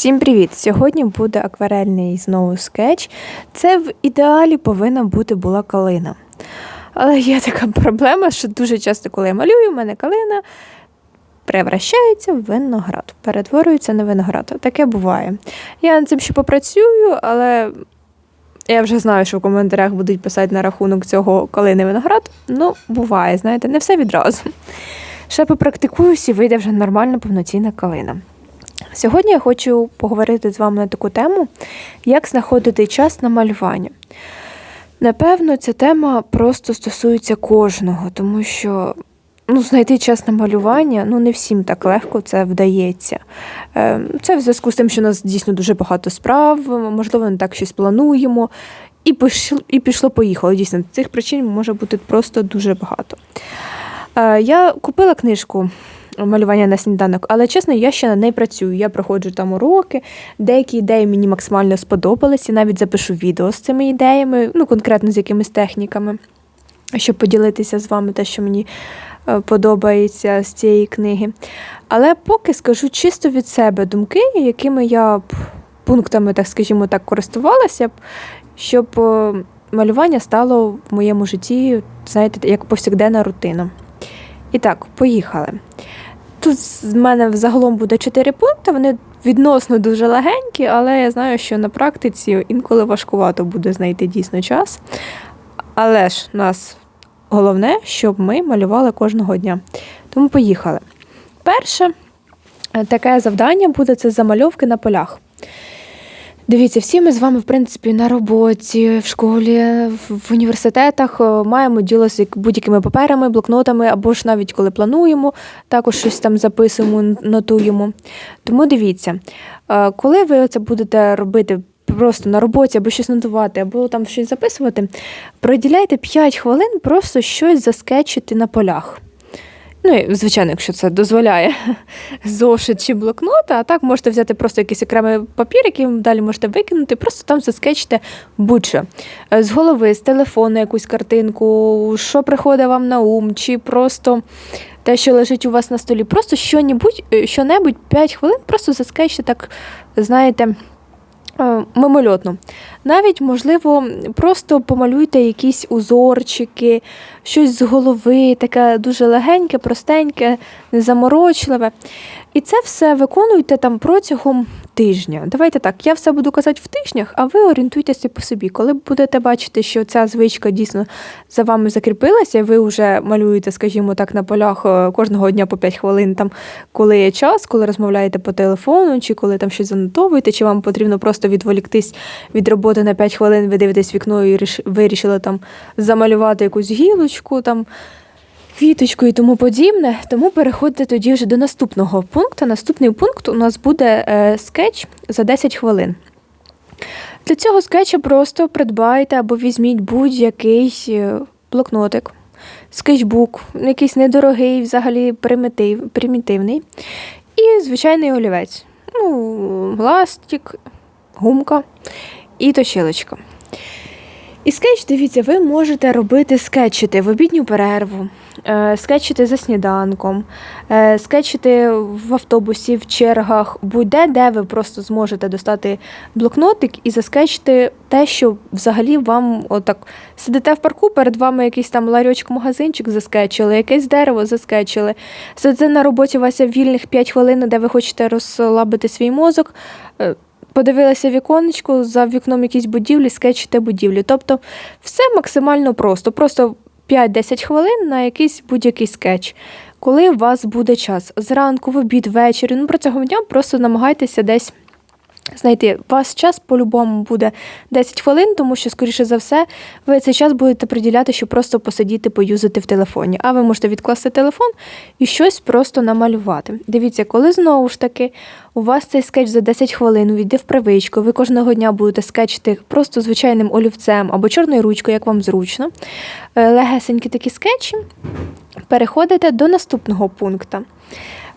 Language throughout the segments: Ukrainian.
Всім привіт! Сьогодні буде акварельний знову скетч. Це в ідеалі повинна бути була калина. Але є така проблема, що дуже часто, коли я малюю, в мене калина превращається в виноград, перетворюється на виноград. Таке буває. Я над цим ще попрацюю, але я вже знаю, що в коментарях будуть писати на рахунок цього калини виноград. Ну, буває, знаєте, не все відразу. Ще попрактикуюсь і вийде вже нормальна повноцінна калина. Сьогодні я хочу поговорити з вами на таку тему, як знаходити час на малювання. Напевно, ця тема просто стосується кожного, тому що ну, знайти час на малювання ну, не всім так легко це вдається. Е, Це в зв'язку з тим, що у нас дійсно дуже багато справ, можливо, не так щось плануємо. І пішло, і пішло поїхало. Дійсно, цих причин може бути просто дуже багато. Е, Я купила книжку малювання на сніданок, але чесно, я ще на неї працюю. Я проходжу там уроки, деякі ідеї мені максимально сподобалися. Навіть запишу відео з цими ідеями, ну конкретно з якимись техніками, щоб поділитися з вами те, що мені е, подобається з цієї книги. Але поки скажу чисто від себе думки, якими я б пунктами, так скажімо так, користувалася б, щоб е, малювання стало в моєму житті, знаєте, як повсякденна рутина. І так, поїхали. Тут з мене загалом буде чотири пункти, вони відносно дуже легенькі, але я знаю, що на практиці інколи важкувато буде знайти дійсно час. Але ж нас головне, щоб ми малювали кожного дня. Тому поїхали. Перше е, таке завдання буде це замальовки на полях. Дивіться, всі ми з вами, в принципі, на роботі, в школі, в університетах е, маємо діло з будь-якими паперами, блокнотами, або ж навіть коли плануємо, також щось там записуємо, нотуємо. Тому дивіться, е, коли ви це будете робити просто на роботі, або щось нотувати, або там щось записувати, приділяйте 5 хвилин просто щось заскетчити на полях. Ну, звичайно, якщо це дозволяє зошит чи блокнот, а так можете взяти просто якийсь окремий папір, який далі можете викинути, просто там заскечте будь-що. Е, з голови, з телефону якусь картинку, що приходить вам на ум, чи просто те, що лежить у вас на столі. Просто е, що-небудь 5 хвилин, просто заскечте так, знаєте. Е, мимольотно. Навіть, можливо, просто помалюйте якісь узорчики, щось з голови, таке дуже легеньке, простеньке, незаморочливе. І це все виконуйте там протягом тижня. Давайте так, я все буду казати в тижнях, а ви орієнтуйтеся по собі. Коли будете бачити, що ця звичка дійсно за вами закріпилася, ви вже малюєте, скажімо так, на полях е, кожного дня по 5 хвилин, там, коли є час, коли розмовляєте по телефону, чи коли там щось занотовуєте, чи вам потрібно просто відволіктись від роботи на 5 хвилин, ви дивитесь вікно і вирішили там замалювати якусь гілочку. там, квіточку і тому подібне. Тому переходьте тоді вже до наступного пункту. Наступний пункт у нас буде е, скетч за 10 хвилин. Для цього скетча просто придбайте або візьміть будь-який е, блокнотик, скетчбук, якийсь недорогий, взагалі примітив, примітивний. І звичайний олівець. Ну, Ластик, гумка і точилочка. І скетч, дивіться, ви можете робити скетчити в обідню перерву, е, скетчити за сніданком, е, скетчити в автобусі, в чергах, будь-де, де ви просто зможете достати блокнотик і заскетчити те, що взагалі вам отак сидите в парку, перед вами якийсь там ларьочок, магазинчик заскетчили, якесь дерево заскетчили. Сидите на роботі у вас вільних 5 хвилин, де ви хочете розслабити свій мозок. Подивилася віконечко, за вікном якісь будівлі, скетчите будівлі. Тобто все максимально просто. Просто 5-10 хвилин на якийсь будь-який скетч. Коли у вас буде час зранку, в обід, ввечері, ну протягом дня просто намагайтеся десь знайти. У вас час по-любому буде 10 хвилин, тому що, скоріше за все, ви цей час будете приділяти, щоб просто посидіти, поюзати в телефоні. А ви можете відкласти телефон і щось просто намалювати. Дивіться, коли знову ж таки у вас цей скетч за 10 хвилин увійде в привичку, ви кожного дня будете скетчити просто звичайним олівцем або чорною ручкою, як вам зручно. Е, легесенькі такі скетчі, переходите до наступного пункту.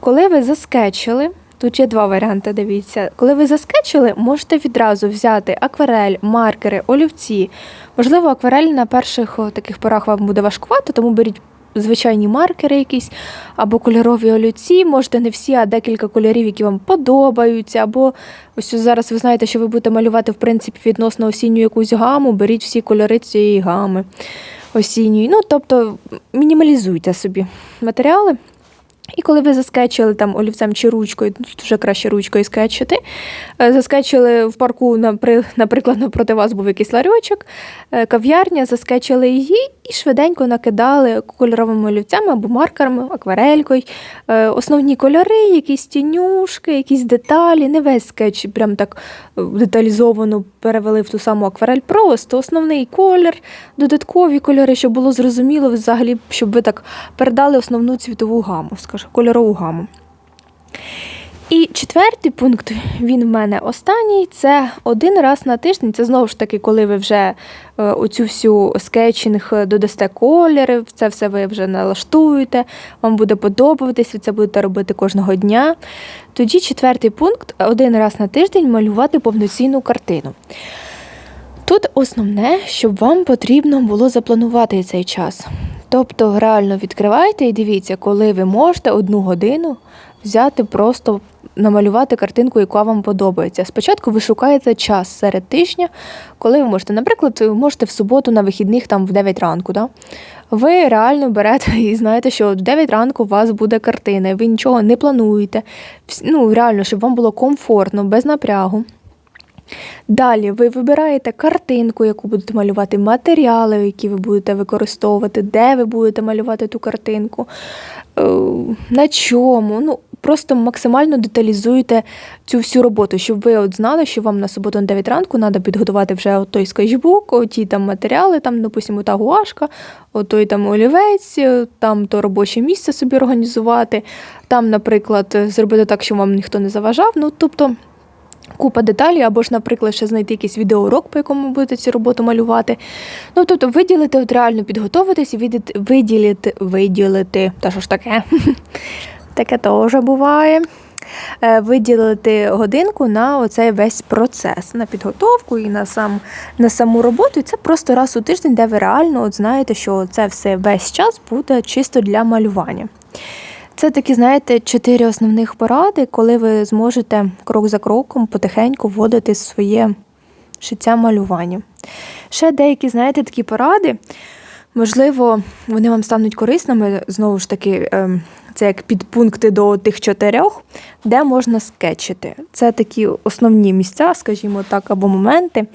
Коли ви заскетчили, Тут є два варіанти, дивіться. Коли ви заскетчили, можете відразу взяти акварель, маркери, олівці. Можливо, акварель на перших таких порах вам буде важкувато, тому беріть звичайні маркери якісь, або кольорові олівці. Можете не всі, а декілька кольорів, які вам подобаються. Або ось зараз ви знаєте, що ви будете малювати в принципі відносно осінню якусь гаму, беріть всі кольори цієї гами осінньої. Ну, тобто мінімалізуйте собі матеріали. І коли ви заскетчили там олівцем чи ручкою, тут вже краще ручкою скетчити, е, заскетчили в парку, напри- наприклад, напроти вас був якийсь ларьочок, е, кав'ярня, заскетчили її і швиденько накидали кольоровими олівцями або маркерами, акварелькою. Е, Основні кольори, якісь тінюшки, якісь деталі, не весь скетч прям так деталізовано перевели в ту саму акварель. Просто основний колір, додаткові кольори, щоб було зрозуміло взагалі, щоб ви так передали основну цвітову гаму, скажу, кольорову гаму. І четвертий пункт, він в мене останній. Це один раз на тиждень. Це знову ж таки, коли ви вже е, оцю всю скетчинг додасте кольори, це все ви вже налаштуєте, вам буде подобатись, ви це будете робити кожного дня. Тоді четвертий пункт один раз на тиждень малювати повноцінну картину. Тут основне, щоб вам потрібно було запланувати цей час. Тобто реально відкривайте і дивіться, коли ви можете одну годину взяти просто намалювати картинку, яка вам подобається. Спочатку ви шукаєте час серед тижня, коли ви можете. Наприклад, ви можете в суботу на вихідних там в 9 ранку. Да? Ви реально берете і знаєте, що в 9 ранку у вас буде картина, ви нічого не плануєте. Ну, реально, щоб вам було комфортно, без напрягу. Далі ви вибираєте картинку, яку будете малювати, матеріали, які ви будете використовувати, де ви будете малювати ту картинку, е, на чому. Ну, просто максимально деталізуєте цю всю роботу, щоб ви от знали, що вам на суботу на 9 ранку треба підготувати вже той скетчбук, оті там матеріали, там, допустимо, та гуашка, отой там олівець, е, там то робоче місце собі організувати, там, наприклад, зробити так, щоб вам ніхто не заважав. Ну, тобто. Купа деталей, або ж, наприклад, ще знайти якийсь відеоурок, по якому будете цю роботу малювати. Ну, тобто виділити, от реально підготуватись і виділити, виділити, та що ж таке? Таке теж буває. Е, Виділити годинку на оцей весь процес, на підготовку і на, сам, на саму роботу. І це просто раз у тиждень, де ви реально от знаєте, що це все весь час буде чисто для малювання. Це такі, знаєте, чотири основних поради, коли ви зможете крок за кроком потихеньку вводити своє життя малювання. Ще деякі, знаєте, такі поради. Можливо, вони вам стануть корисними, знову ж таки, ем, це як підпункти до тих чотирьох, де можна скетчити. Це такі основні місця, скажімо так, або моменти.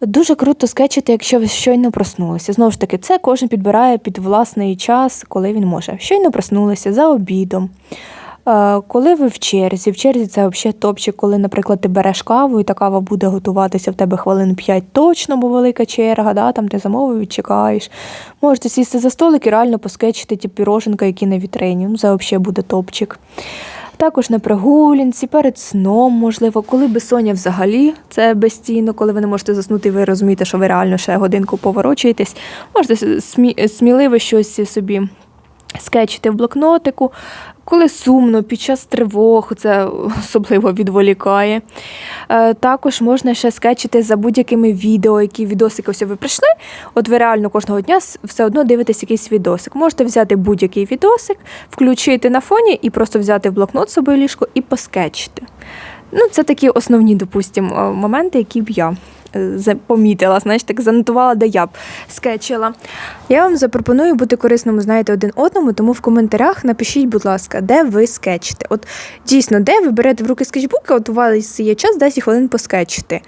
Дуже круто скетчити, якщо ви щойно проснулися. Знову ж таки, це кожен підбирає під власний час, коли він може. Щойно проснулися за обідом. Е, Коли ви в черзі, в черзі це взагалі топчик, коли, наприклад, ти береш каву, і та кава буде готуватися в тебе хвилин 5 точно, бо велика черга, да, там ти замовив і чекаєш. Можете сісти за столик і реально поскетчити ті піроженка, які на вітрині. Ну, це взагалі буде топчик. Також на прогулянці, перед сном, можливо, коли безсоння взагалі це безцінно, коли ви не можете заснути, ви розумієте, що ви реально ще годинку поворочуєтесь. Можете смі- сміливо щось собі скетчити в блокнотику, коли сумно, під час тривог, це особливо відволікає. Е, Також можна ще скетчити за будь-якими відео, які відосики ось ви прийшли. От ви реально кожного дня все одно дивитесь якийсь відосик. Можете взяти будь-який відосик, включити на фоні і просто взяти в блокнот собою ліжко і поскетчити. Ну, це такі основні, допустимо, моменти, які б я е, помітила, знаєш, так занотувала, де я б скетчила. Я вам запропоную бути корисними, знаєте, один одному, тому в коментарях напишіть, будь ласка, де ви скетчите. От дійсно, де ви берете в руки скетчбуки, от у вас є час 10 хвилин поскетчити.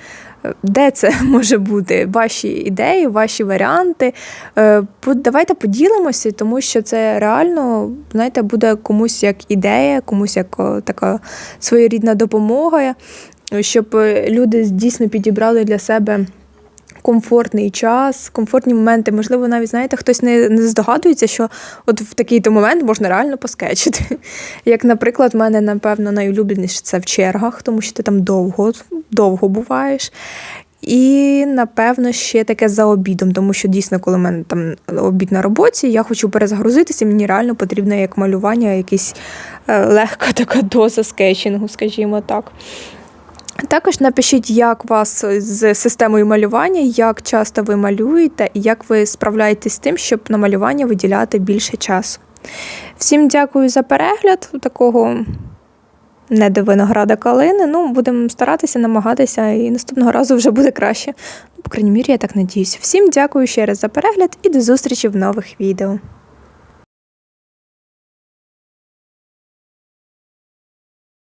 Е, Де це може бути? Ваші ідеї, ваші варіанти. Е, Давайте поділимося, тому що це реально, знаєте, буде комусь як ідея, комусь як така своєрідна допомога, щоб е, люди дійсно підібрали для себе комфортний час, комфортні моменти. Можливо, навіть знаєте, хтось не, не здогадується, що от в такий-то момент можна реально поскетчити. Як, наприклад, в мене, напевно, найулюбленіше це в чергах, тому що ти там довго, довго буваєш. І, напевно, ще таке за обідом, тому що дійсно, коли в мене там обід на роботі, я хочу перезагрузитися, мені реально потрібно як малювання, якась е, легка така доза скетчингу, скажімо так. Також напишіть, як у вас з системою малювання, як часто ви малюєте і як ви справляєтесь з тим, щоб на малювання виділяти більше часу. Всім дякую за перегляд такого не до винограда калини. Ну, будемо старатися, намагатися, і наступного разу вже буде краще. Ну, По крайній мірі, я так надіюся. Всім дякую ще раз за перегляд і до зустрічі в нових відео.